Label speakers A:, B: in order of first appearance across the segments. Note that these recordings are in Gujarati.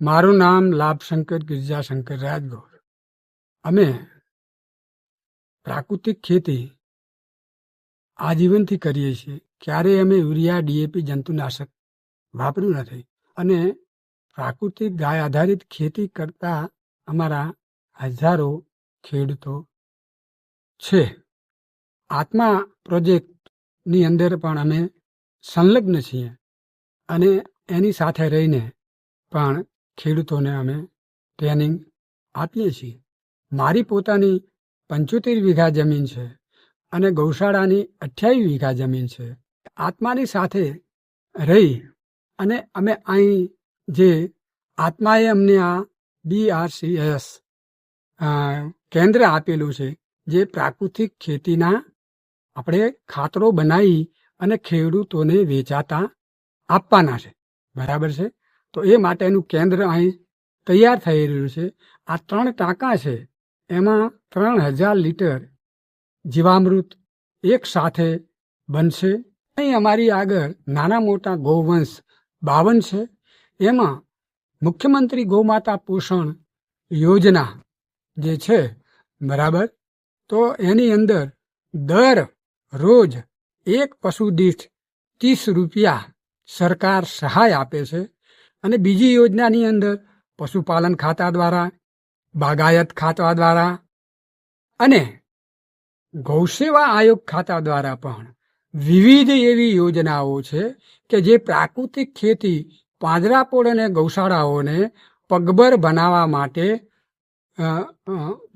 A: મારું નામ લાભશંકર ગિરજાશંકર રાજગોર. અમે પ્રાકૃતિક ખેતી આજીવનથી કરીએ છીએ. ક્યારેય અમે યુરિયા ડીએપી જંતુનાશક વાપર્યું નથી. અને પ્રાકૃતિક ગાય આધારિત ખેતી કરતા અમારા હજારો ખેડૂતો છે. આત્મા પ્રોજેક્ટની અંદર પણ અમે સંલગ્ન છીએ અને એની સાથે રહીને પણ ખેડૂતોને અમે ટ્રેનિંગ આપીએ છીએ. મારી પોતાની પંચોતેર વીઘા જમીન છે અને ગૌશાળાની અઠ્યાવીસ વીઘા જમીન છે. આત્માની સાથે રહી અને અમે અહીં જે આત્માએ અમને આ બીઆરસીએસ કેન્દ્ર આપેલું છે, જે પ્રાકૃતિક ખેતીના આપણે ખાતરો બનાવી અને ખેડૂતોને વેચાતા આપવાના છે. બરાબર છે? તો એ માટેનું કેન્દ્ર અહીં તૈયાર થઈ રહ્યું છે. આ ત્રણ ટાંકા છે. એમાં ત્રણ હજાર લીટર જીવામૃત એક સાથે બનશે. અહીં અમારી આગળ નાના મોટા ગૌવંશ બાવન છે. એમાં મુખ્યમંત્રી ગૌમાતા પોષણ યોજના જે છે, બરાબર? તો એની અંદર દર રોજ એક પશુ દીઠ ત્રીસ રૂપિયા સરકાર સહાય આપે છે. અને બીજી યોજનાની અંદર પશુપાલન ખાતા દ્વારા, બાગાયત ખાતા દ્વારા અને ગૌસેવા આયોગ ખાતા દ્વારા પણ વિવિધ એવી યોજનાઓ છે કે જે પ્રાકૃતિક ખેતી પાંજરાપોળ અને ગૌશાળાઓને પગભર બનાવવા માટે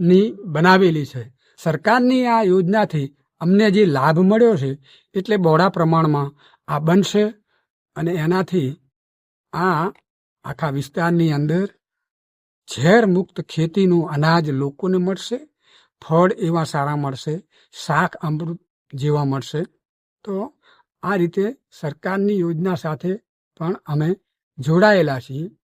A: ની બનાવેલી છે. સરકારની આ યોજનાથી અમને જે લાભ મળ્યો છે, એટલે બહોળા પ્રમાણમાં આ બનશે અને એનાથી આ આખા વિસ્તારની અંદર ઝેર મુક્ત ખેતીનું અનાજ લોકોને મળશે, ફળ એવા સારા મળશે, શાક, અમૃત જેવા મળશે. તો આ રીતે સરકારની યોજના સાથે પણ અમે જોડાયેલા છીએ.